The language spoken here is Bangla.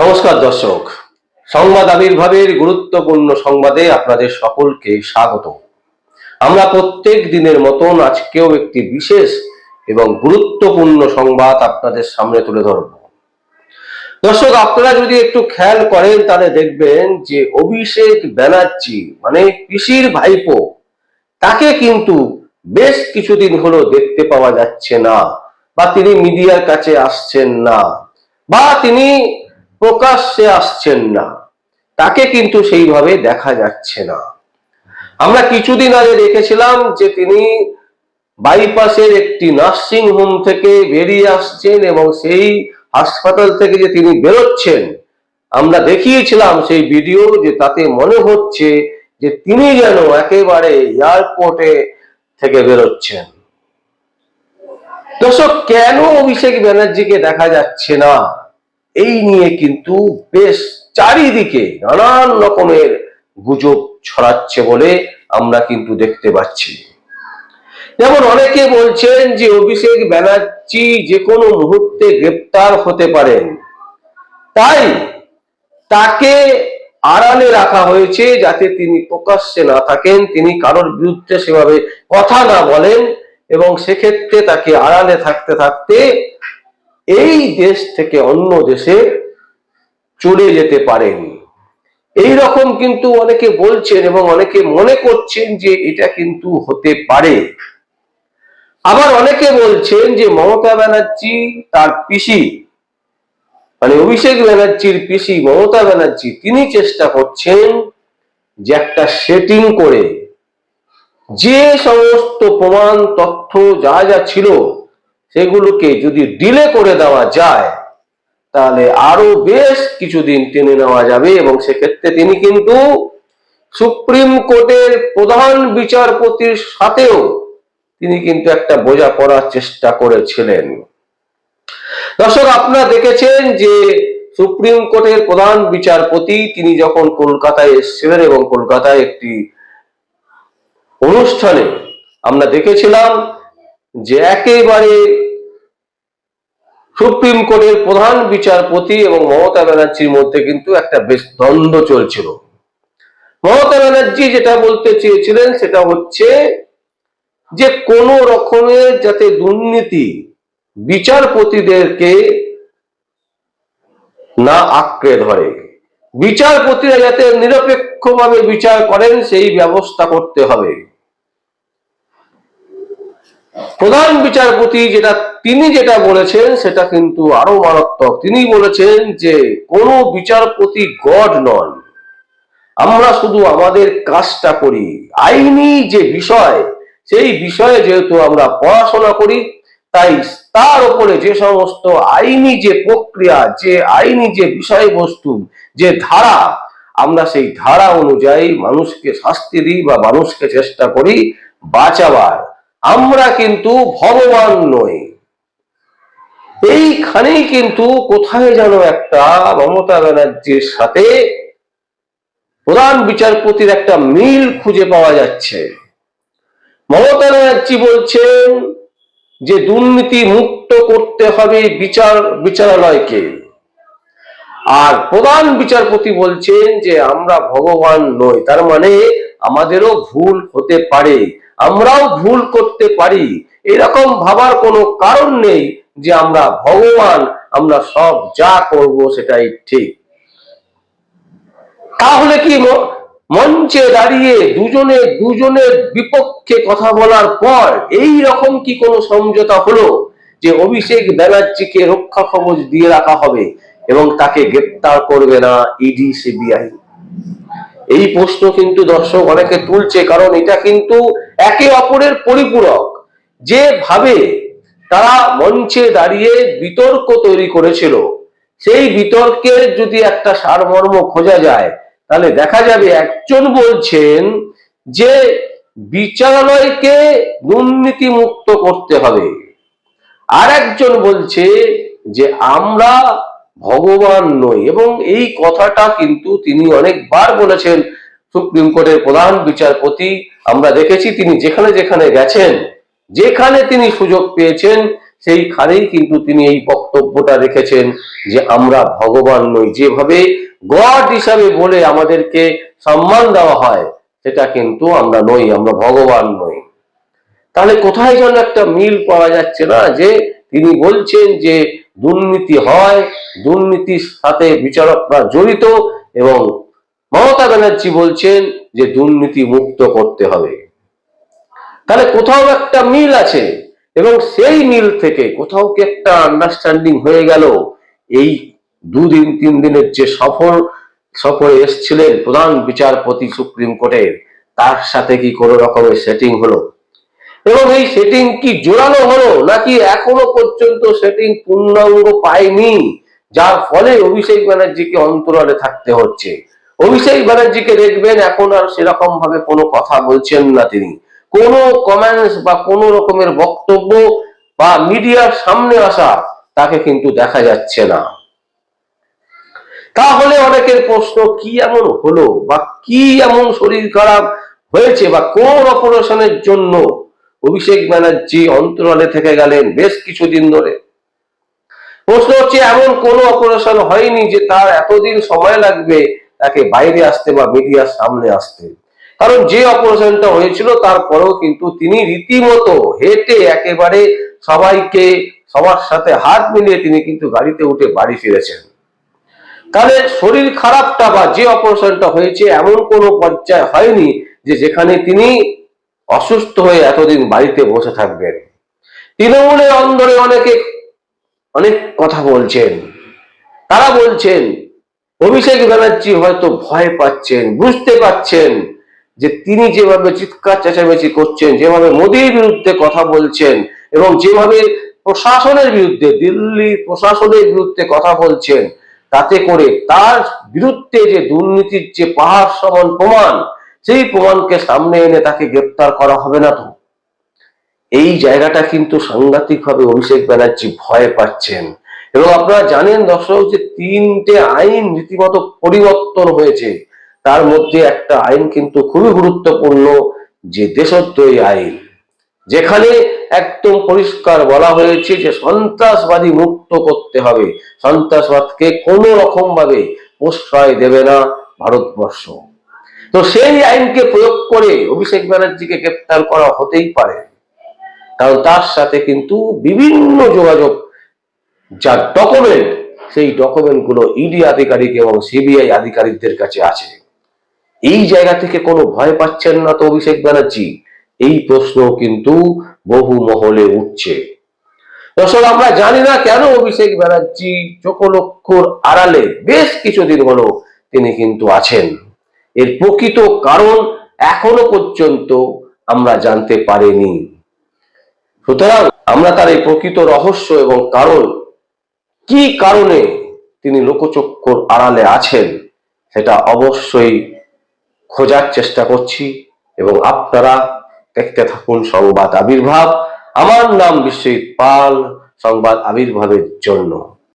নমস্কার দর্শক। সংবাদ আবির্ভাবের গুরুত্বপূর্ণ সংবাদে আপনাদের সকলকে স্বাগত। আমরা প্রত্যেক দিনের মতন আজকেও একটি বিশেষ এবং গুরুত্বপূর্ণ সংবাদ আপনাদের সামনে তুলে ধরব। দর্শক, আপনারা যদি একটু খেয়াল করেন, তাহলে দেখবেন যে অভিষেক ব্যানার্জি মানে পিসির ভাইপো, তাকে কিন্তু বেশ কিছুদিন হলো দেখতে পাওয়া যাচ্ছে না, বা তিনি মিডিয়ার কাছে আসছেন না, বা তিনি প্রকাশ্যে আসছেন না। তাকে কিন্তু সেইভাবে দেখা যাচ্ছে না। আমরা কিছুদিন আগে দেখেছিলাম যে তিনি বাইপাসের একটি নার্সিং হোম থেকে বেরিয়ে আসছেন এবং সেই হাসপাতাল থেকে যে তিনি বেরোচ্ছেন, আমরা দেখিয়েছিলাম সেই ভিডিও যে তাতে মনে হচ্ছে যে তিনি যেন একেবারে এয়ারপোর্টে থেকে বেরোচ্ছেন। দর্শক, কেন অভিষেক ব্যানার্জিকে দেখা যাচ্ছে না? এই নিয়ে কিন্তু বেশ চারিদিকে নানান রকমের গুজব ছড়াচ্ছে বলে আমরা কিন্তু দেখতে পাচ্ছি। যেমন অনেকে বলছেন যে অভিষেক ব্যানার্জি যে কোনো মুহূর্তে গ্রেপ্তার হতে পারেন। তাই তাকে আড়ালে রাখা হয়েছে যাতে তিনি প্রকাশ্যে না থাকেন, তিনি কারোর বিরুদ্ধে সেভাবে কথা না বলেন এবং সেক্ষেত্রে তাকে আড়ালে থাকতে থাকতে এই দেশ থেকে অন্য দেশে চলে যেতে পারেন। এই রকম কিন্তু অনেকে বলছেন এবং অনেকে মনে করছেন যে এটা কিন্তু হতে পারে। আবার অনেকে বলছেন যে মমতা ব্যানার্জি তার পিসি মানে অভিষেক ব্যানার্জির পিসি মমতা ব্যানার্জি, তিনি চেষ্টা করছেন যে একটা সেটিং করে। যে সমস্ত প্রমাণ, তথ্য যা যা ছিল সেগুলোকে যদি ডিলে করে দেওয়া যায়, তাহলে আরও বেশ কিছুদিন টেনে নেওয়া যাবে এবং সেক্ষেত্রে তিনি কিন্তু সুপ্রিম কোর্টের প্রধান বিচারপতির সাথেও তিনি কিন্তু একটা বোঝা পড়ার চেষ্টা করেছিলেন। দর্শক, আপনারা দেখেছেন যে সুপ্রিম কোর্টের প্রধান বিচারপতি তিনি যখন কলকাতায় এসেছিলেন এবং কলকাতায় একটি অনুষ্ঠানে আমরা দেখেছিলাম যে একেবারে সুপ্রিম কোর্টের প্রধান বিচারপতি এবং মমতা ব্যানার্জির মধ্যে কিন্তু একটা বেশ দ্বন্দ্ব চলছিল। মমতা ব্যানার্জি যেটা বলতে চেয়েছিলেন সেটা হচ্ছে যে কোনো রকমের যাতে দুর্নীতি বিচারপতিদেরকে না আঁকড়ে ধরে। বিচারপতিরা যাতে নিরপেক্ষভাবে বিচার করেন, সেই ব্যবস্থা করতে হবে। প্রধান বিচারপতি যেটা তিনি যেটা বলেছেন, সেটা কিন্তু আরও মারাত্মক। তিনি বলেছেন যে, কোনো বিচারপতি গড নন। আমরা শুধু আমাদের কাজটা করি। আইনি যে বিষয়, সেই বিষয়ে যেহেতু আমরা পড়াশোনা করি, তাই তার উপরে যে সমস্ত আইনি যে প্রক্রিয়া, যে আইনি যে বিষয়বস্তু, যে ধারা, আমরা সেই ধারা অনুযায়ী মানুষকে শাস্তি দিই বা মানুষকে চেষ্টা করি বাঁচাবার। আমরা কিন্তু ভগবান নই। এইখানেই কিন্তু কোথায় যেন একটা মমতা ব্যানার্জির সাথে প্রধান বিচারপতির একটা মিল খুঁজে পাওয়া যাচ্ছে। মমতা ব্যানার্জি বলছেন যে দুর্নীতি মুক্ত করতে হবে বিচার, বিচারালয়কে। আর প্রধান বিচারপতি বলছেন যে আমরা ভগবান নই, তার মানে আমাদেরও ভুল হতে পারে। আমরাও ভুল করতে পারি। এরকম ভাবার কোনো কারণ নেই যে আমরা ভগবান, আমরা সব যা করব সেটাই ঠিক। তাহলে কি মঞ্চে দাঁড়িয়ে দুজনে দুজনের বিপক্ষে কথা বলার পর এই রকম কি কোনো সমঝোতা হলো যে অভিষেক ব্যানার্জিকে রক্ষা কবচ দিয়ে রাখা হবে এবং তাকে গ্রেপ্তার করবে না ইডি, সিবিআই? এই প্রশ্ন কিন্তু দর্শক অনেকে তুলছে, কারণ এটা কিন্তু একে অপরের পরিপূরক। যেভাবে তারা মঞ্চে দাঁড়িয়ে বিতর্ক তৈরি করেছিল, সেই বিতর্কের যদি একটা সারমর্ম খোঁজা যায়, তাহলে দেখা যাবে একজন বলছেন যে বিচারালয়কে দুর্নীতি মুক্ত করতে হবে। আর একজন বলছে যে আমরা ভগবান নই। এবং এই কথাটা কিন্তু তিনি অনেকবার বলেছেন। সুপ্রিম কোর্টের প্রধান বিচারপতি, আমরা দেখেছি তিনি যেখানে যেখানে গেছেন, যেখানে তিনি সুযোগ পেয়েছেন, সেইখানেই কিন্তু তিনি এই বক্তব্যটা রেখেছেন যে আমরা ভগবান নই। যেভাবে গড হিসাবে বলে আমাদেরকে সম্মান দেওয়া হয়, সেটা কিন্তু আমরা নই, আমরা ভগবান নই। তাহলে কোথায় যেন একটা মিল পাওয়া যাচ্ছে না যে তিনি বলছেন যে দুর্নীতি হয়, দুর্নীতির সাথে বিচারকরা জড়িত এবং মমতা ব্যানার্জি বলছেন যে দুর্নীতি মুক্ত করতে হবে। তাহলে কোথাও একটা মিল আছে এবং সেই মিল থেকে কোথাও কি একটা আন্ডারস্ট্যান্ডিং হয়ে গেল? এই দুদিন, তিন দিনের যে সফর, সফরে এসছিলেন প্রধান বিচারপতি সুপ্রিম কোর্টের, তার সাথে কি কোনো রকমের সেটিং হলো? এবং এই সেটিং কি জোরালো হলো নাকি এখনও পর্যন্ত সেটিং পূর্ণাঙ্গ পায়নি? যার ফলে অভিষেক ব্যানার্জিকে অন্তরালে থাকতে হচ্ছে। অভিষেক ব্যানার্জিকে দেখবেন এখন আর সেরকম ভাবে কোনো কথা বলছেন না তিনি। কোনো কমেন্টস বা কোনো রকমের বক্তব্য বা মিডিয়ার সামনে আসা তাকে কিন্তু দেখা যাচ্ছে না। তাহলে অনেকের প্রশ্ন, কি এমন হলো বা কি এমন শরীর খারাপ হয়েছে বা কোন অপারেশনের জন্য অভিষেক ব্যানার্জি অন্তরালে থেকে গেলেন বেশ কিছুদিন ধরে। প্রশ্ন হচ্ছে, এমন কোনো অপারেশন হয়নি যে তার এতদিন সময় লাগবে তাকে বাইরে আসতে বা মিডিয়ার সামনে আসতে। কারণ যে অপারেশনটা হয়েছিল, তারপরেও কিন্তু তিনি রীতিমতো হেঁটে একেবারে সবাইকে, সবার সাথে হাত মিলিয়ে তিনি কিন্তু গাড়িতে উঠে বাড়ি ফিরেছেন। তাহলে শরীর খারাপটা বা যে অপারেশনটা হয়েছে, এমন কোনো পর্যায়ে হয়নি যে যেখানে তিনি অসুস্থ হয়ে এতদিন বাড়িতে বসে থাকবেন। তৃণমূলের অন্দরে অনেকে অনেক কথা বলছেন। তারা বলছেন, অভিষেক ব্যানার্জি হয়তো ভয় পাচ্ছেন, বুঝতে পাচ্ছেন যে তিনি যেভাবে চিৎকার চেঁচামেচি করছেন, যেভাবে মোদীর বিরুদ্ধে কথা বলছেন এবং যেভাবে প্রশাসনের বিরুদ্ধে, দিল্লি প্রশাসনের বিরুদ্ধে কথা বলছেন, তাতে করে তার বিরুদ্ধে যে দুর্নীতির যে পাহাড় সমান প্রমাণ সেই প্রমাণকে সামনে এনে তাকে গ্রেপ্তার করা হবে না তো। এই জায়গাটা কিন্তু সাংঘাতিকভাবে অভিষেক ব্যানার্জি ভয় পাচ্ছেন। এবং আপনারা জানেন দর্শক যে তিনটে আইন রীতিমতো পরিবর্তন হয়েছে। তার মধ্যে একটা আইন কিন্তু খুবই গুরুত্বপূর্ণ, যে দেশদ্রোহী আইন। যেখানে একদম পরিষ্কার বলা হয়েছে যে সন্ত্রাসবাদী মুক্ত করতে হবে। সন্ত্রাসবাদকে কোনো রকম ভাবে প্রশ্রয় দেবে না ভারতবর্ষ। তো সেই আইনকে প্রয়োগ করে অভিষেক ব্যানার্জিকে গ্রেপ্তার করা হতেই পারে। কারণ তার সাথে কিন্তু বিভিন্ন যোগাযোগ, যার ডকুমেন্ট সেই ডকুমেন্টগুলো ইডি আধিকারিক এবং সিবিআই আধিকারিকদের কাছে আছে। এই জায়গা থেকে কোনো ভয় পাচ্ছেন না তো অভিষেক ব্যানার্জি? এই প্রশ্ন কিন্তু বহু মহলে উঠছে। দর্শক, আমরা জানি না কেন অভিষেক ব্যানার্জি চোখলক্ষর আড়ালে বেশ কিছুদিন হলো তিনি কিন্তু আছেন। এর প্রকৃত কারণ এখনও পর্যন্ত আমরা জানতে পারিনি। সুতরাং আমরা তার এই প্রকৃত রহস্য এবং কারণ, কি কারণে তিনি লোকচক্ষুর আড়ালে আছেন, সেটা অবশ্যই খোঁজার চেষ্টা করছি এবং আপনারা দেখতে থাকুন সংবাদ আবির্ভাব। আমার নাম বিশ্বজিৎ পাল, সংবাদ আবির্ভাবের জন্য।